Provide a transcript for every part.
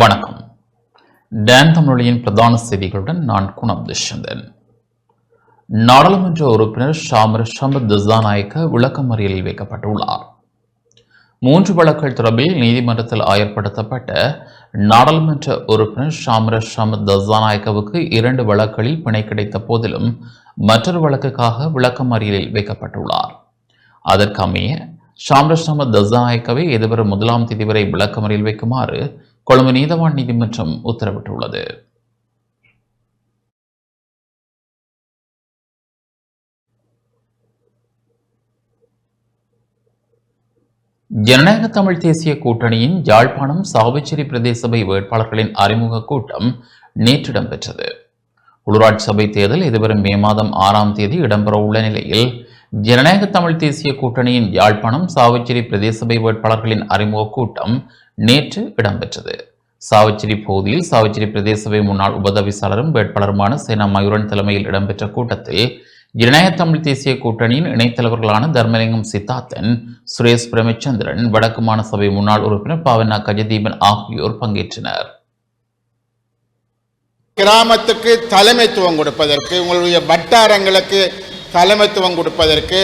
வணக்கம். டேன் தமிழொலியின் பிரதான செய்திகளுடன் நான் குணம் துஷ்யந்தன். நாடாளுமன்ற உறுப்பினர் ஷாமர் ஷம்பத் திசாநாயக்க விளக்கமறியலில் வைக்கப்பட்டுள்ளார். மூன்று வழக்குகள் தொடர்பில் நீதிமன்றத்தில் ஆயர்படுத்தப்பட்ட நாடாளுமன்ற உறுப்பினர் ஷாமர ஷமத் தசாநாயக்கவுக்கு இரண்டு வழக்குகளில் பிணை கிடைத்த போதிலும் மற்றொரு வழக்குக்காக விளக்கமறியலில் வைக்கப்பட்டுள்ளார். அதற்கமைய ஷாம்ர ஷமத் தசாநாயக்கவை எதிர்வரும் முதலாம் தேதி வரை விளக்கமறியல் வைக்குமாறு கொழும்பு நீதவான் நீதிமன்றம் உத்தரவிட்டுள்ளது. ஜனநாயக தமிழ் தேசிய கூட்டணியின் யாழ்ப்பாணம் சாவச்சேரி பிரதேச சபை வேட்பாளர்களின் அறிமுக கூட்டம் நேற்று இடம்பெற்றது. உள்ளூராட்சி சபை தேர்தல் எதிர்வரும் மே மாதம் ஆறாம் தேதி இடம்பெறவுள்ள நிலையில் ஜனநாயக தமிழ் தேசிய கூட்டணியின் யாழ்ப்பாணம் சாவச்சேரி பிரதேச சபை வேட்பாளர்களின் அறிமுக கூட்டம் நேற்று இடம்பெற்றது. சாவச்சேரி பகுதியில் சாவச்சேரி பிரதேச சபை முன்னாள் உபதவிசாளரும் வேட்பாளருமான சேனா மயூரன் தலைமையில் இடம்பெற்ற கூட்டத்தில் ஜனநாயக தமிழ் தேசிய கூட்டணியின் இணைத்தலைவர்களான தர்மலிங்கம் சித்தார்த்தன் சுரேஷ் பிரேமச்சந்திரன் வடக்கு மாநசபை முன்னாள் உறுப்பினர் பாவனா கஜதீபன் ஆகியோர் பங்கேற்றனர். கிராமத்துக்கு தலைமைத்துவம் கொடுப்பதற்கு உங்களுடைய வட்டாரங்களுக்கு தலைமைத்துவம் கொடுப்பதற்கு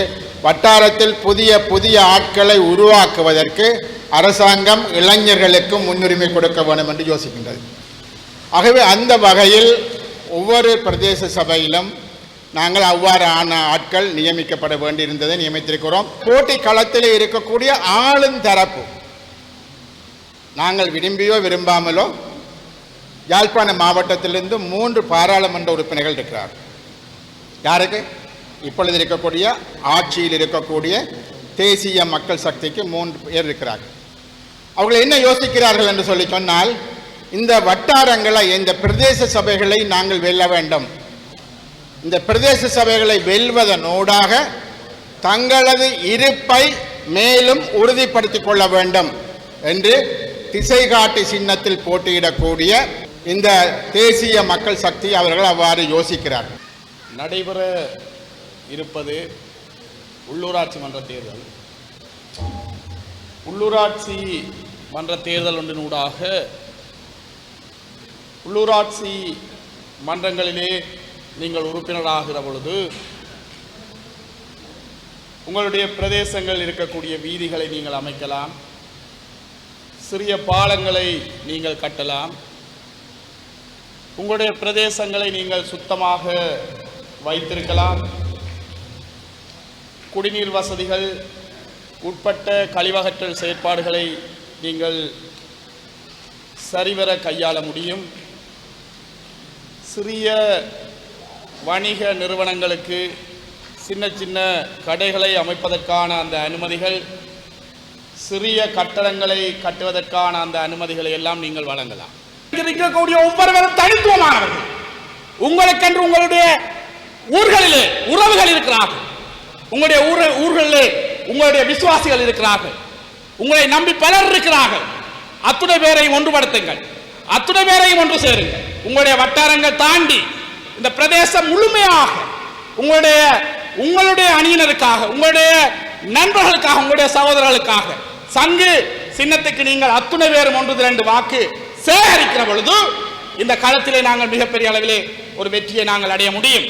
வட்டாரத்தில் புதிய புதிய ஆட்களை உருவாக்குவதற்கு அரசாங்கம் இளைஞர்களுக்கும் முன்னுரிமை கொடுக்க வேண்டும் என்று யோசிக்கின்றது. ஆகவே அந்த வகையில் ஒவ்வொரு பிரதேச சபையிலும் நாங்கள் அவ்வாறு ஆன ஆட்கள் நியமிக்கப்பட வேண்டியிருந்ததை நியமித்திருக்கிறோம். போட்டி களத்தில் இருக்கக்கூடிய ஆளும் தரப்பு நாங்கள் விரும்பியோ விரும்பாமலோ யாழ்ப்பாண மாவட்டத்திலிருந்து மூன்று பாராளுமன்ற உறுப்பினர்கள் இருக்கிறார். யாருக்கு? இப்பொழுது இருக்கக்கூடிய ஆட்சியில் இருக்கக்கூடிய தேசிய மக்கள் சக்திக்கு மூன்று பேர் இருக்கிறார்கள். அவர்கள் என்ன யோசிக்கிறார்கள் என்று சொல்லி சொன்னால் இந்த வட்டாரங்களை இந்த பிரதேச சபைகளை நாங்கள் வெல்ல வேண்டும். இந்த பிரதேச சபைகளை வெல்வதனூடாக தங்களது இருப்பை மேலும் உறுதிப்படுத்திக் கொள்ள வேண்டும் என்று திசை காட்டி சின்னத்தில் போட்டியிடக்கூடிய இந்த தேசிய மக்கள் சக்தி அவர்கள் அவ்வாறு யோசிக்கிறார்கள் நடைபெற இருப்பது உள்ளூராட்சி மன்ற தேர்தல். உள்ளூராட்சி மன்ற தேர்தல் ஒன்றினூடாக உள்ளூராட்சி மன்றங்களிலே நீங்கள் உறுப்பினராகிற பொழுது உங்களுடைய பிரதேசங்கள் இருக்கக்கூடிய வீதிகளை நீங்கள் அமைக்கலாம். சிறிய பாலங்களை நீங்கள் கட்டலாம். உங்களுடைய பிரதேசங்களை நீங்கள் சுத்தமாக வைத்திருக்கலாம். குடிநீர் வசதிகள் உட்பட்ட கழிவகற்றல் செயற்பாடுகளை நீங்கள் சரிவர கையாள முடியும். சிறிய வணிக நிறுவனங்களுக்கு சின்ன சின்ன கடைகளை அமைப்பதற்கான அந்த அனுமதிகள் சிறிய கட்டடங்களை கட்டுவதற்கான அந்த அனுமதிகளை எல்லாம் நீங்கள் வழங்கலாம். இருக்கக்கூடிய ஒவ்வொருவரும் தனித்துவமானவர்கள். உங்களுக்கென்று உங்களுடைய ஊர்களிலே உறவுகள் இருக்கிறார்கள். உங்களுடைய ஊர ஊர்களிலே உங்களுடைய விசுவாசிகள் இருக்கிறார்கள். உங்களை நம்பி பலர் இருக்கிறார்கள். அத்துணை பேரையும் ஒன்றுபடுத்துங்கள். அத்துணை பேரையும் ஒன்று சேருங்கள். உங்களுடைய வட்டாரங்கள் தாண்டி இந்த பிரதேசம் முழுமையாக உங்களுடைய உங்களுடைய அணியினருக்காக உங்களுடைய நண்பர்களுக்காக உங்களுடைய சகோதரர்களுக்காக சங்கு சின்னத்துக்கு நீங்கள் அத்துணை பேரும் ஒன்று ரெண்டு வாக்கு சேகரிக்கிற பொழுது இந்த களத்திலே நாங்கள் மிகப்பெரிய அளவிலே ஒரு வெற்றியை நாங்கள் அடைய முடியும்.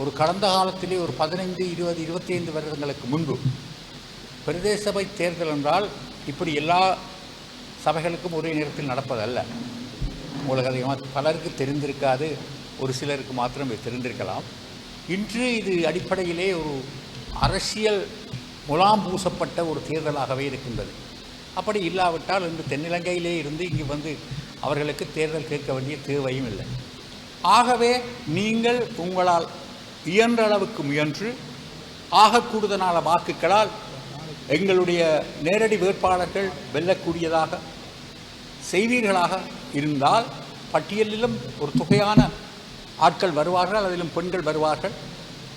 ஒரு கடந்த காலத்திலே ஒரு பதினைந்து இருபது இருபத்தி ஐந்து வருடங்களுக்கு முன்பு பிரதேச சபை தேர்தல் என்றால் இப்படி எல்லா சபைகளுக்கும் ஒரே நேரத்தில் நடப்பதல்ல. உங்களுக்கு அதிகமாக பலருக்கு தெரிந்திருக்காது ஒரு சிலருக்கு மாத்திரம் தெரிந்திருக்கலாம். இன்று இது அடிப்படையிலே ஒரு அரசியல் முலாம் பூசப்பட்ட ஒரு தேர்தலாகவே இருக்கின்றது. அப்படி இல்லாவிட்டால் இன்று தென்னிலங்கையிலே இருந்து இங்கு வந்து அவர்களுக்கு தேர்தல் கேட்க வேண்டிய தேவையும் இல்லை. ஆகவே நீங்கள் உங்களால் இயன்ற அளவுக்கு முயன்று ஆகக்கூடுதலான வாக்குகளால் எங்களுடைய நேரடி வேட்பாளர்கள் வெல்லக்கூடியதாக செய்வீர்களாக இருந்தால் பட்டியலிலும் ஒரு தொகையான ஆட்கள் வருவார்கள் அதிலும் பெண்கள் வருவார்கள்.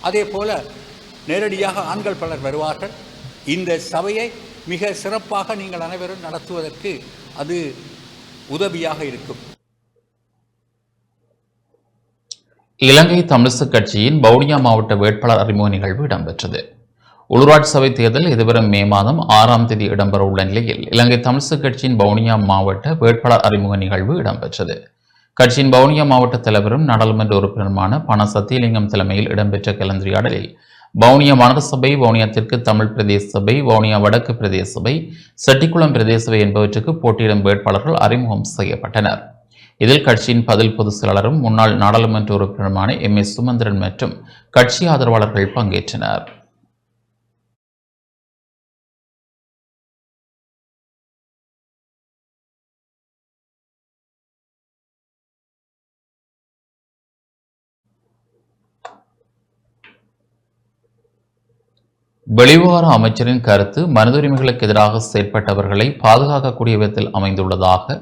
அதே போல நேரடியாக ஆண்கள் பலர் வருவார்கள். இந்த சபையை மிக சிறப்பாக நீங்கள் அனைவரும் நடத்துவதற்கு அது உதவியாக இருக்கும். இலங்கை தமிழிசு கட்சியின் வவுனியா மாவட்ட வேட்பாளர் அறிமுக நிகழ்வு இடம்பெற்றது. உள்ளூராட்சி சபை தேர்தல் எதிர்வரும் மே மாதம் ஆறாம் தேதி இடம்பெற உள்ள நிலையில் இலங்கை தமிழ்சு கட்சியின் வவுனியா மாவட்ட வேட்பாளர் அறிமுக நிகழ்வு இடம்பெற்றது. கட்சியின் வவுனியா மாவட்ட தலைவரும் நாடாளுமன்ற உறுப்பினருமான பண சத்தியலிங்கம் தலைமையில் இடம்பெற்ற கலந்துரையாடலில் வவுனியா மாநகர சபை வவுனியா தெற்கு தமிழ் பிரதேச சபை வவுனியா வடக்கு பிரதேச சபை செட்டிக்குளம் பிரதேச சபை என்பவற்றுக்கு போட்டியிடும் வேட்பாளர்கள் அறிமுகம் செய்யப்பட்டனர். இதில் கட்சியின் பதில் பொதுச் செயலாளரும் முன்னாள் நாடாளுமன்ற உறுப்பினருமான எம் எஸ் சுமந்திரன் மற்றும் கட்சி ஆதரவாளர்கள் பங்கேற்றனர். வெளிவார அமைச்சரின் கருத்து மனித உரிமைகளுக்கு எதிராக செயற்பட்டவர்களை பாதுகாக்கக்கூடிய விதத்தில் அமைந்துள்ளதாக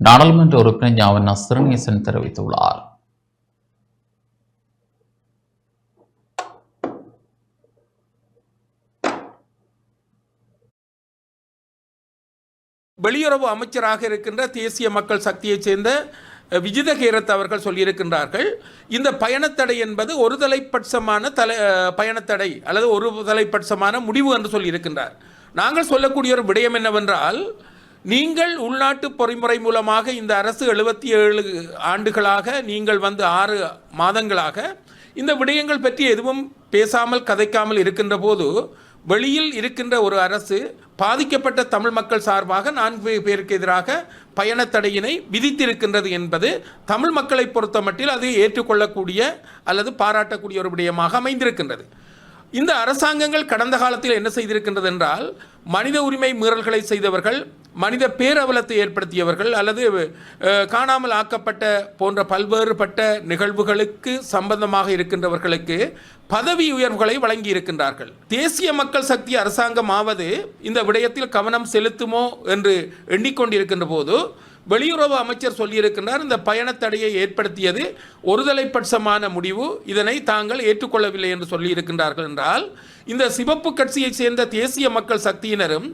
நாடாளுமன்ற உறுப்பினர் ஞாபன் சிறுநேசன் தெரிவித்துள்ளார். வெளியுறவு அமைச்சராக இருக்கின்ற தேசிய மக்கள் சக்தியைச் சேர்ந்த விஜிதகீரத் விஜித அவர்கள் சொல்லியிருக்கின்றார்கள் இந்த பயணத்தடை என்பது ஒரு தலைப்பட்சமான தலை பயணத்தடை அல்லது ஒரு தலைப்பட்சமான முடிவு என்று சொல்லியிருக்கின்றார். நாங்கள் சொல்லக்கூடிய ஒரு விடயம் என்னவென்றால் நீங்கள் உள்நாட்டு பொறிமுறை மூலமாக இந்த அரசு எழுபத்தி ஏழு ஆண்டுகளாக நீங்கள் வந்து ஆறு மாதங்களாக இந்த விடயங்கள் பற்றி எதுவும் பேசாமல் கதைக்காமல் இருக்கின்ற போது வெளியில் இருக்கின்ற ஒரு அரசு பாதிக்கப்பட்ட தமிழ் மக்கள் சார்பாக நான்கு பேருக்கு எதிராக பயணத்தடையினை விதித்திருக்கின்றது என்பது தமிழ் மக்களை பொறுத்தமட்டில் அது ஏற்றுக்கொள்ளக்கூடிய அல்லது பாராட்டக்கூடிய ஒரு விடயமாக அமைந்திருக்கின்றது. இந்த அரசாங்கங்கள் கடந்த காலத்தில் என்ன செய்திருக்கின்றது என்றால் மனித உரிமை மீறல்களை செய்தவர்கள் மனித பேரவலத்தை ஏற்படுத்தியவர்கள் அல்லது காணாமல் ஆக்கப்பட்ட போன்ற பல்வேறுபட்ட நிகழ்வுகளுக்கு சம்பந்தமாக இருக்கின்றவர்களுக்கு பதவி உயர்வுகளை வழங்கி இருக்கின்றார்கள் தேசிய மக்கள் சக்தி அரசாங்கம் ஆவது இந்த விடயத்தில் கவனம் செலுத்துமோ என்று எண்ணிக்கொண்டிருக்கின்ற போது வெளியுறவு அமைச்சர் சொல்லியிருக்கின்றார் இந்த பயணத்தடையை ஏற்படுத்தியது ஒருதலைப்பட்சமான முடிவு. இதனை தாங்கள் ஏற்றுக்கொள்ளவில்லை என்று சொல்லியிருக்கின்றார்கள் என்றால் இந்த சிவப்பு கட்சியைச் சேர்ந்த தேசிய மக்கள் சக்தியினரும்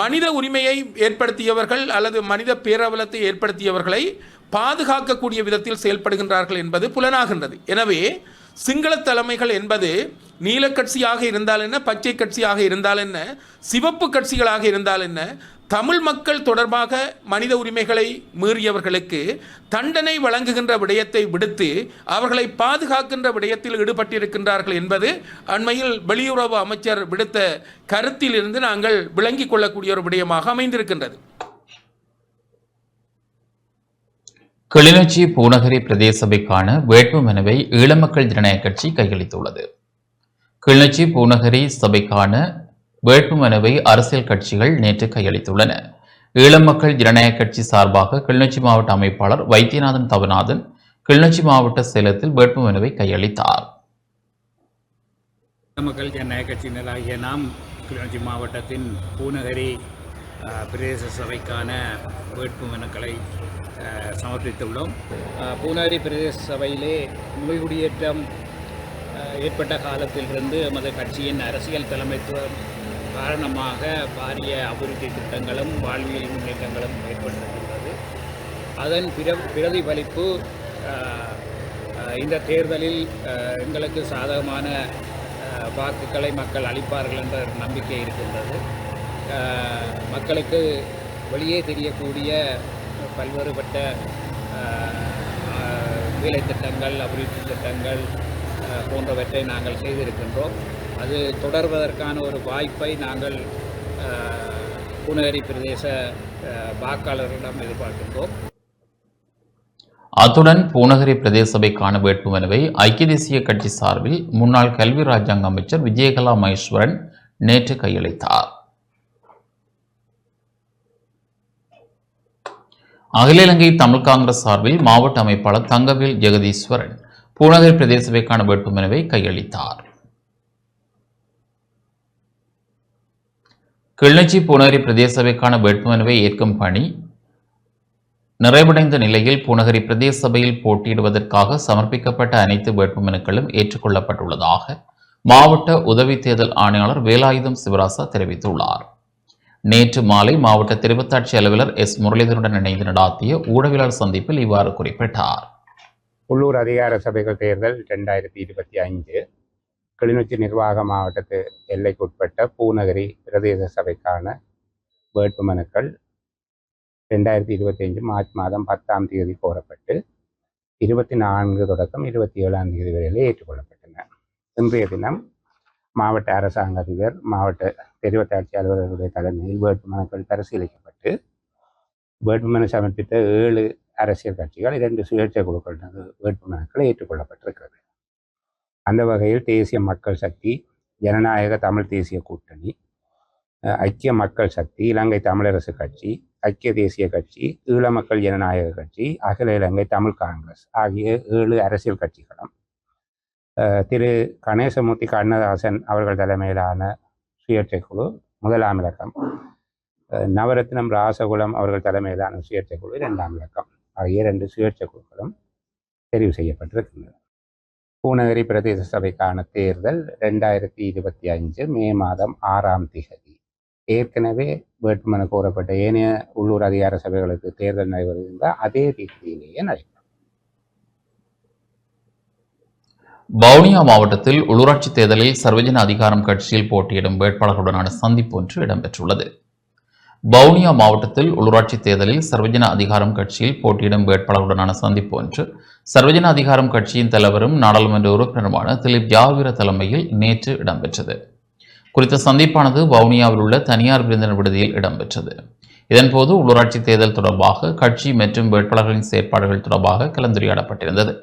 மனித உரிமையை ஏற்படுத்தியவர்கள் அல்லது மனித பேரவலத்தை ஏற்படுத்தியவர்களை பாதுகாக்கக்கூடிய விதத்தில் செயல்படுகின்றார்கள் என்பது புலனாகின்றது. எனவே சிங்கள தலைமைகள் என்பது நீல கட்சியாக இருந்தால் என்ன பச்சை கட்சியாக இருந்தால் என்ன சிவப்பு கட்சிகளாக இருந்தால் என்ன தமிழ் மக்கள் தொடர்பாக மனித உரிமைகளை மீறியவர்களுக்கு தண்டனை வழங்குகின்ற விடயத்தை விடுத்து அவர்களை பாதுகாக்கின்ற விடயத்தில் ஈடுபட்டிருக்கின்றார்கள் என்பது அண்மையில் வெளியுறவு அமைச்சர் விடுத்த கருத்திலிருந்து நாங்கள் விளங்கிக் கொள்ளக்கூடிய ஒரு விடயமாக அமைந்திருக்கின்றது. கிளிநொச்சி பூநகரி பிரதேச சபைக்கான வேட்புமனுவை ஈழமக்கள் ஜனநாயக கட்சி கையளித்துள்ளது. கிளிநொச்சி பூநகரி சபைக்கான வேட்புமனுவை அரசியல் கட்சிகள் நேற்று கையளித்துள்ளன. ஈழமக்கள் ஜனநாயக கட்சி சார்பாக கிளிநொச்சி மாவட்ட அமைப்பாளர் வைத்தியநாதன் தவநாதன் கிளிநொச்சி மாவட்ட சேலத்தில் வேட்புமனுவை கையளித்தார். மக்கள் ஜனநாயக கட்சியினராகிய நாம் கிளிநொச்சி மாவட்டத்தின் பூநகரி பிரதேச சபைக்கான வேட்புமனுக்களை அஹ், சமர்ப்பித்துள்ளோம். பூநகரி பிரதேச சபையிலே நோய்குடியேற்றம் ஏற்பட்ட காலத்திலிருந்து எமது கட்சியின் அரசியல் தலைமைத்துவம் காரணமாக பாரிய அபிவிருத்தி திட்டங்களும் வாழ்வியல் முன்னேற்றங்களும் ஏற்பட்டிருக்கின்றது. அதன் பிர பிரதிபலிப்பு இந்த தேர்தலில் எங்களுக்கு சாதகமான வாக்குகளை மக்கள் அளிப்பார்கள் என்ற நம்பிக்கை இருக்கின்றது. மக்களுக்கு வெளியே தெரியக்கூடிய பல்வேறுபட்ட வேலை திட்டங்கள் அபிவிருத்தி திட்டங்கள் போன்றவற்றை நாங்கள் செய்திருக்கின்றோம். அது தொடர்வதற்கான ஒரு வாய்ப்பை நாங்கள் அஹ், பூநகரி பிரதேச வாக்காளர்களிடம் எதிர்பார்க்கின்றோம். அத்துடன் பூநகரி பிரதேச சபைக்கான வேட்புமனுவை ஐக்கிய தேசிய கட்சி சார்பில் முன்னாள் கல்வி ராஜாங்க அமைச்சர் விஜயகலா மகேஸ்வரன் நேற்று கையளித்தார். அகில இலங்கை தமிழ் காங்கிரஸ் சார்பில் மாவட்ட அமைப்பாளர் தங்கவேல் ஜெகதீஸ்வரன் பூநகரி பிரதேச சபைக்கான வேட்புமனுவை கையளித்தார். கிள்ளச்சி பூநகரி பிரதேசபைக்கான வேட்புமனுவை ஏற்கும் பணி. நிறைவடைந்த நிலையில் பூநகரி பிரதேச சபையில் போட்டியிடுவதற்காக சமர்ப்பிக்கப்பட்ட அனைத்து வேட்புமனுக்களும் ஏற்றுக்கொள்ளப்பட்டுள்ளதாக மாவட்ட உதவி தேர்தல் ஆணையாளர் வேலாயுதம் சிவராசா தெரிவித்துள்ளார். நேற்று மாலை மாவட்ட திருவத்தாட்சி அலுவலர் எஸ் முரளிதருடன் இணைந்து நடாத்திய ஊடகவியலாளர் சந்திப்பில் இவ்வாறு குறிப்பிட்டார். உள்ளூர் அதிகார சபைகள் தேர்தல் ரெண்டாயிரத்தி இருபத்தி ஐந்து. கிளிநொச்சி நிர்வாக மாவட்டத்து எல்லைக்குட்பட்ட பூநகரி பிரதேச சபைக்கான வேட்பு மனுக்கள் ரெண்டாயிரத்தி இருபத்தஞ்சு மார்ச் மாதம் பத்தாம் தேதி கோரப்பட்டு இருபத்தி நான்கு தொடக்கம் இருபத்தி ஏழாம் தேதி வரையிலே ஏற்றுக்கொள்ளப்பட்டன. இன்றைய தினம் மாவட்ட அரசாங்க அதிபர் மாவட்ட தெரிவத்தாட்சி அலுவலர்களுடைய தலைமையில் வேட்புமனுக்கள் பரிசீலிக்கப்பட்டு வேட்புமனு சமர்ப்பித்த ஏழு அரசியல் கட்சிகள் இரண்டு சுயேட்சை குழுக்கள் வேட்புமனுக்கள் ஏற்றுக்கொள்ளப்பட்டிருக்கிறது. அந்த வகையில் தேசிய மக்கள் சக்தி ஜனநாயக தமிழ் தேசிய கூட்டணி ஐக்கிய மக்கள் சக்தி இலங்கை தமிழரசு கட்சி ஐக்கிய தேசிய கட்சி ஈழ மக்கள் ஜனநாயக கட்சி அகில இலங்கை தமிழ் காங்கிரஸ் ஆகிய ஏழு அரசியல் கட்சிகளும் திரு கணேசமூர்த்தி கண்ணதாசன் அவர்கள் தலைமையிலான சுயேட்சை குழு முதலாம் இலக்கம் நவரத்னம் ராசகுலம் அவர்கள் தலைமையிலான சுயேட்சை குழு இரண்டாம் இலக்கம் ஆகிய இரண்டு சுயேட்சை குழுக்களும் தெரிவு செய்யப்பட்டிருக்கின்றன. பூநகரி பிரதேச சபைக்கான தேர்தல் ரெண்டாயிரத்தி இருபத்தி அஞ்சு மே மாதம் ஆறாம் திகதி. ஏற்கனவே வேட்புமனு கோரப்பட்ட ஏனைய உள்ளூர் அதிகார சபைகளுக்கு தேர்தல் நடைபெறுகின்ற அதே தேதியிலேயே நடைபெறும். வவுனியா மாவட்டத்தில் உள்ளூராட்சி தேர்தலில் சர்வஜன அதிகாரம் கட்சியில் போட்டியிடும் வேட்பாளர்களுடனான சந்திப்பு ஒன்று இடம்பெற்றுள்ளது. வவுனியா மாவட்டத்தில் உள்ளூராட்சி தேர்தலில் சர்வஜன அதிகாரம் கட்சியில் போட்டியிடும் வேட்பாளருடனான சந்திப்பு ஒன்று. சர்வஜன அதிகாரம் கட்சியின் தலைவரும் நாடாளுமன்ற உறுப்பினருமான திலீப் ஜாவீர தலைமையில் நேற்று இடம்பெற்றது. குறித்த சந்திப்பானது வவுனியாவில் உள்ள தனியார் விருந்தினர் விடுதியில் இடம்பெற்றது. இதன்போது உள்ளூராட்சி தேர்தல் தொடர்பாக கட்சி மற்றும் வேட்பாளர்களின் செயற்பாடுகள் தொடர்பாக கலந்துரையாடப்பட்டிருந்தது.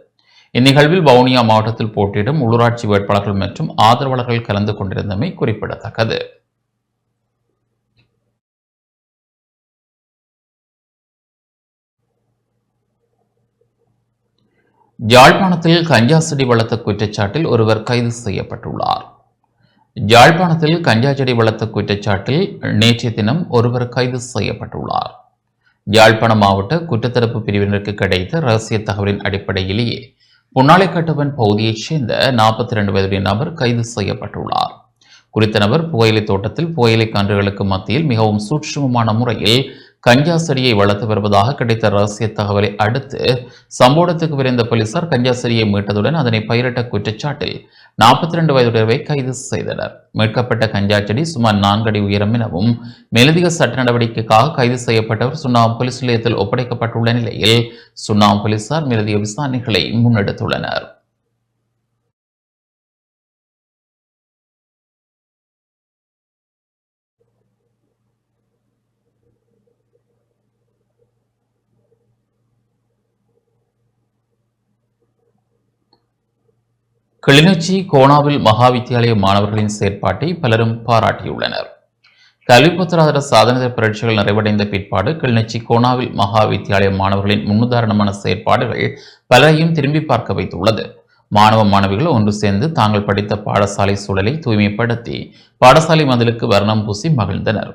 இந்நிகழ்வில் வவுனியா மாவட்டத்தில் போட்டியிடும் உள்ளூராட்சி வேட்பாளர்கள் மற்றும் ஆதரவாளர்கள் கலந்து கொண்டிருந்தமை குறிப்பிடத்தக்கது. யாழ்ப்பாணத்தில் கஞ்சா செடி வளர்த்த குற்றச்சாட்டில் ஒருவர் கைது செய்யப்பட்டுள்ளார். யாழ்ப்பாணத்தில் கஞ்சா செடி வளர்த்த குற்றச்சாட்டில் நேற்றைய தினம் ஒருவர் கைது செய்யப்பட்டுள்ளார். யாழ்ப்பாண மாவட்ட குற்றத்தடுப்பு பிரிவினருக்கு கிடைத்த ரகசிய தகவலின் அடிப்படையிலேயே புன்னாலைக்கட்டுவன் பகுதியைச் சேர்ந்த நாற்பத்தி ரெண்டு வயதுடைய நபர் கைது செய்யப்பட்டுள்ளார். குறித்த நபர் புகையிலை தோட்டத்தில் புகையிலை கன்றுகளுக்கு மத்தியில் மிகவும் சூட்சுமமான முறையில் கஞ்சா செடியை வளர்த்து வருவதாக கிடைத்த ரகசிய தகவலை அடுத்து சம்பவத்துக்கு விரைந்த போலீசார் கஞ்சா செடியை மீட்டதுடன் அதனை பயிரிட்ட குற்றச்சாட்டில் நாற்பத்தி ரெண்டு வயதுடையவை கைது செய்தனர். மீட்கப்பட்ட கஞ்சா செடி சுமார் நான்கு அடி உயரம் எனவும் மேலதிக சட்ட நடவடிக்கைக்காக கைது செய்யப்பட்டவர் சுண்ணாம் போலீஸ் நிலையத்தில் ஒப்படைக்கப்பட்டுள்ள நிலையில் சுண்ணாம் போலீசார் மேலதிக விசாரணைகளை முன்னெடுத்துள்ளனர். கிளிநொச்சி கோணாவில் மகாவித்தியாலய மாணவர்களின் செயற்பாட்டை பலரும் பாராட்டியுள்ளனர். கல்வி பொருளாதார சாதனை பரீட்சைகள் நிறைவடைந்த பிற்பாடு கிளிநொச்சி கோணாவில் மகாவித்தியாலய மாணவர்களின் முன்னுதாரணமான செயற்பாடுகள் பலரையும் திரும்பி பார்க்க வைத்துள்ளது. மாணவ மாணவிகள் ஒன்று சேர்ந்து தாங்கள் படித்த பாடசாலை சூழலை தூய்மைப்படுத்தி பாடசாலை மதிலுக்கு வர்ணம் பூசி மகிழ்ந்தனர்.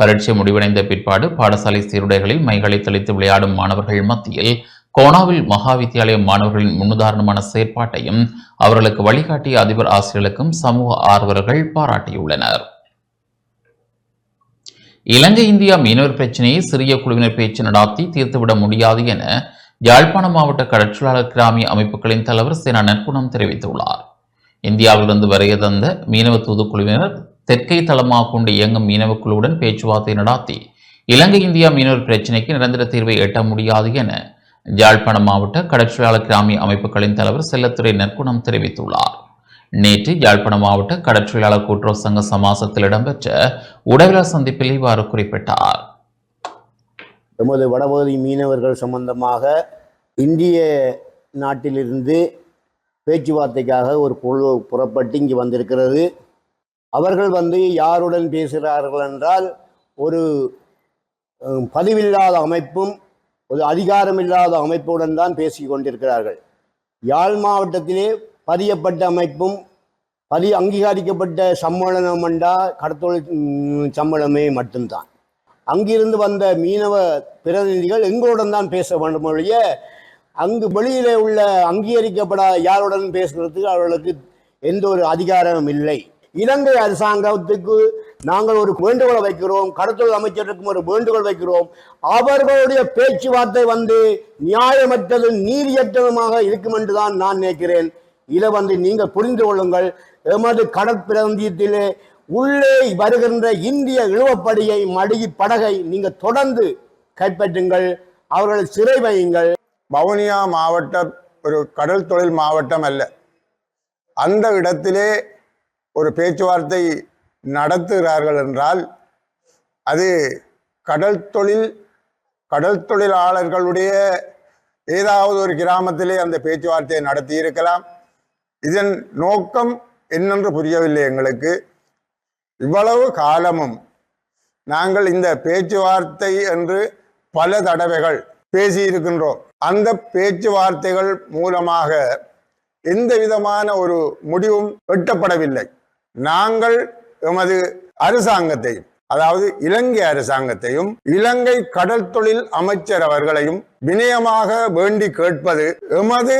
பரீட்சை முடிவடைந்த பிற்பாடு பாடசாலை சீருடைகளில் மைகளை தெளித்து விளையாடும் மாணவர்கள் மத்தியில் கோணாவில் மகா வித்தியாலய மாணவர்களின் முன்னுதாரணமான செயற்பாட்டையும் அவர்களுக்கு வழிகாட்டிய அதிபர் ஆசிரியர்களுக்கும் சமூக ஆர்வலர்கள் பாராட்டியுள்ளனர். இலங்கை இந்தியா மீனவர் பிரச்சினையை சிறிய குழுவினர் பேச்சு நடாத்தி தீர்த்துவிட முடியாது என யாழ்ப்பாணம் மாவட்ட கடற்றொழிலாளர் கிராமிய அமைப்புகளின் தலைவர் சேனா நற்குணம் தெரிவித்துள்ளார். இந்தியாவிலிருந்து வரைய தந்த மீனவ தூதுக்குழுவினர் தெற்கை தளமாக கொண்டு இயங்கும் மீனவ குழுவுடன் பேச்சுவார்த்தை நடாத்தி இலங்கை இந்தியா மீனவர் பிரச்சினைக்கு நிரந்தர தீர்வை எட்ட முடியாது என யாழ்ப்பாணம் மாவட்ட கடற்றொழிலாளர் கிராமிய அமைப்புகளின் தலைவர் செல்லத்துறை நற்குணம் தெரிவித்துள்ளார். நேற்று யாழ்ப்பாணம் மாவட்ட கடற்றொழிலாளர் கூட்டுறவு சங்க சமாசத்தில் இடம்பெற்ற உடவியல் சந்திப்பில் இவ்வாறு குறிப்பிட்டார். எமது வடபகுதி மீனவர்கள் சம்பந்தமாக இந்திய நாட்டிலிருந்து பேச்சுவார்த்தைக்காக ஒரு குழு புறப்பட்டு இங்கு வந்திருக்கிறது. அவர்கள் வந்து யாருடன் பேசுகிறார்கள் என்றால் ஒரு பதிவில்லாத அமைப்பும் ஒரு அதிகாரமில்லாத அமைப்புடன் தான் பேசி கொண்டிருக்கிறார்கள். யாழ் மாவட்டத்திலே பதியப்பட்ட அமைப்பும் பதி அங்கீகரிக்கப்பட்ட சம்மேளனம் என்றா கடத்தொழில் சம்மேளமே மட்டும்தான். அங்கிருந்து வந்த மீனவ பிரதிநிதிகள் எங்களுடன் தான் பேச வேண்டும் ஒழிய அங்கு வெளியிலே உள்ள அங்கீகரிக்கப்பட யாருடன் பேசுகிறதுக்கு அவர்களுக்கு எந்த ஒரு அதிகாரமும் இல்லை. இலங்கை அரசாங்கத்துக்கு நாங்கள் ஒரு வேண்டுகோளை வைக்கிறோம் கடத்தொழில் அமைச்சருக்கும் ஒரு வேண்டுகோள் வைக்கிறோம். அவர்களுடைய பேச்சுவார்த்தை வந்து நியாயமற்றதும் நீதியற்றதுமாக இருக்கும் என்றுதான் நான் நினைக்கிறேன். இதை வந்து நீங்கள் புரிந்து கொள்ளுங்கள். எமது கடற்பிரந்தியத்திலே உள்ளே வருகின்ற இந்திய இழுவப்படியை மடுகி படகை நீங்கள் தொடர்ந்து கைப்பற்றுங்கள். அவர்களை சிறை வையுங்கள். வவுனியா மாவட்டம் ஒரு கடல் தொழில் மாவட்டம் அல்ல. அந்த இடத்திலே ஒரு பேச்சுவார்த்தை நடத்துகிறார்கள் என்றால் அது கடல் தொழில் கடல் தொழிலாளர்களுடைய ஏதாவது ஒரு கிராமத்திலே அந்த பேச்சுவார்த்தையை நடத்தி இருக்கலாம் இதன் நோக்கம் என்னென்று புரியவில்லை எங்களுக்கு. இவ்வளவு காலமும் நாங்கள் இந்த பேச்சுவார்த்தை என்று பல தடவைகள் பேசியிருக்கின்றோம். அந்த பேச்சுவார்த்தைகள் மூலமாக எந்த விதமான ஒரு முடிவும் எட்டப்படவில்லை. நாங்கள் எமது அரசாங்கத்தையும் அதாவது இலங்கை அரசாங்கத்தையும் இலங்கை கடல் தொழில் அமைச்சர் அவர்களையும் வினயமாக வேண்டி கேட்பது எமது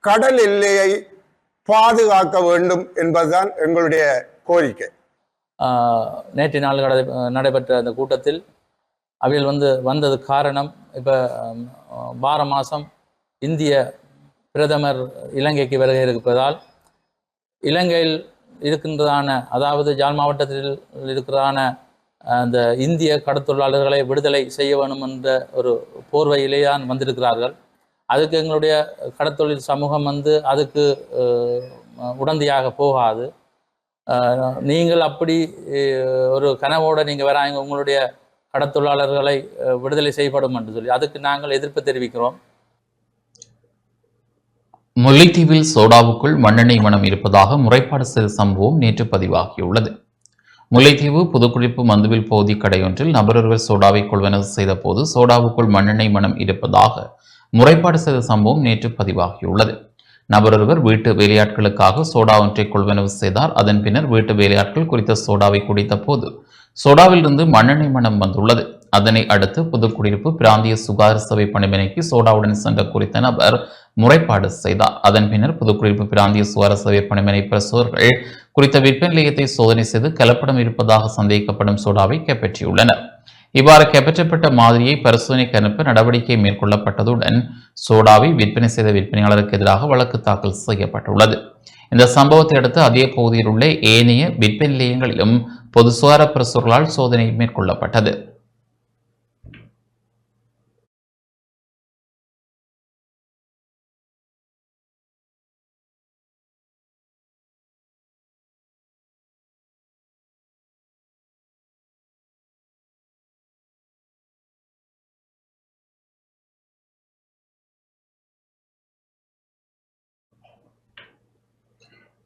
கடல் எல்லையை பாதுகாக்க வேண்டும் என்பதுதான் எங்களுடைய கோரிக்கை. நேற்று நாள் கடை நடைபெற்ற அந்த கூட்டத்தில் அவையில் வந்து வந்தது காரணம் இப்போ வார மாதம் இந்திய பிரதமர் இலங்கைக்கு வருகை இருப்பதால் இலங்கையில் இருக்கின்றதான அதாவது ஜாழ் மாவட்டத்தில் இருக்கிறதான அந்த இந்திய கடத்தொழிலாளர்களை விடுதலை செய்ய வேணும் என்ற ஒரு போர்வையிலே தான் வந்திருக்கிறார்கள். அதுக்கு எங்களுடைய கடத்தொழில் சமூகம் வந்து அதுக்கு உடந்தையாக போகாது. நீங்கள் அப்படி ஒரு கனவோடு நீங்கள் வராங்க உங்களுடைய கடத்தொழிலாளர்களை விடுதலை செய்யப்படும் என்று சொல்லி அதுக்கு நாங்கள் எதிர்ப்பு தெரிவிக்கிறோம். முல்லைத்தீவில் சோடாவுக்குள் மண்ணெண்ணெய் மனம் இருப்பதாக முறைப்பாடு செய்த சம்பவம் நேற்று பதிவாகியுள்ளது. முல்லைத்தீவு புதுக்குடிப்பு மந்துவில் பகுதி கடையொன்றில் நபரொருவர் சோடாவை கொள்வனவு செய்த போது சோடாவுக்குள் மண்ணெண்ணெய் மனம் இருப்பதாக முறைப்பாடு செய்த சம்பவம் நேற்று பதிவாகியுள்ளது. நபரொருவர் வீட்டு வேலையாட்களுக்காக சோடா ஒன்றை கொள்வனவு செய்தார். அதன் பின்னர் வீட்டு வேலையாட்கள் குறித்த சோடாவை குடித்த போது சோடாவிலிருந்து மண்ணெண்ணெய் மனம் வந்துள்ளது. அதனை அடுத்து புதுக்குடியிருப்பு பிராந்திய சுகாதார சபை பணிமனைக்கு சோடாவுடன் சென்ற குறித்த நபர் முறைப்பாடு செய்தார். அதன் பின்னர் புதுக்குடியிருப்பு பிராந்திய சுகாதார விற்பனை பிரசுவர்கள் குறித்த விற்பனை நிலையத்தை சோதனை செய்து கலப்படம் இருப்பதாக சந்தேகிக்கப்படும் சோடாவை கைப்பற்றியுள்ளனர். இவ்வாறு கைப்பற்றப்பட்ட மாதிரியை பரிசோதனைக்கு அனுப்ப நடவடிக்கை மேற்கொள்ளப்பட்டதுடன் சோடாவை விற்பனை செய்த விற்பனையாளருக்கு எதிராக வழக்கு தாக்கல் செய்யப்பட்டுள்ளது. இந்த சம்பவத்தை அடுத்து அதே பகுதியில் உள்ள ஏனைய விற்பனை நிலையங்களிலும் பொது சுகார பிரசுகளால் சோதனை மேற்கொள்ளப்பட்டது.